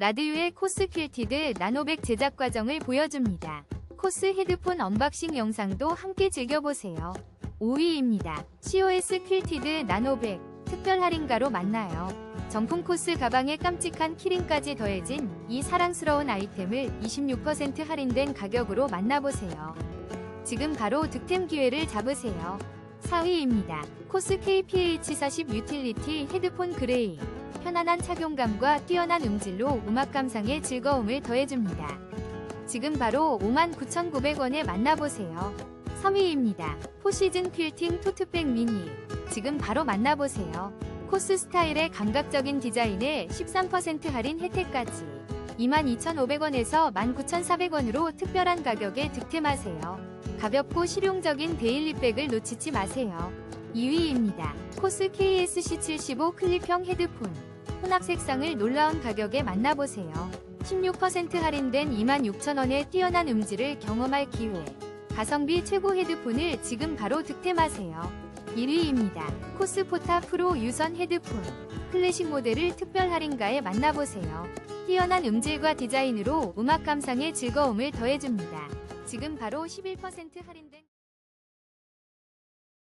라디오의 코스 퀼티드 나노백 제작 과정을 보여줍니다. 코스 헤드폰 언박싱 영상도 함께 즐겨보세요. 5위입니다. COS 퀼티드 나노백 특별 할인가로 만나요. 정품 코스 가방에 깜찍한 키링까지 더해진 이 사랑스러운 아이템을 26% 할인된 가격으로 만나보세요. 지금 바로 득템 기회를 잡으세요. 4위입니다. 코스 KPH40 유틸리티 헤드폰 그레이. 편안한 착용감과 뛰어난 음질로 음악 감상에 즐거움을 더해줍니다. 지금 바로 59,900원에 만나보세요. 3위입니다. 포시즌 퀼팅 토트백 미니. 지금 바로 만나보세요. 코스 스타일의 감각적인 디자인에 13% 할인 혜택까지. 22,500원에서 19,400원으로 특별한 가격에 득템하세요. 가볍고 실용적인 데일리백을 놓치지 마세요. 2위입니다. 코스 KSC75 클립형 헤드폰. 혼합 색상을 놀라운 가격에 만나보세요. 16% 할인된 26,000원의 뛰어난 음질을 경험할 기회. 가성비 최고 헤드폰을 지금 바로 득템하세요. 1위입니다. 코스포타 프로 유선 헤드폰. 클래식 모델을 특별 할인가에 만나보세요. 뛰어난 음질과 디자인으로 음악 감상의 즐거움을 더해줍니다. 지금 바로 11% 할인된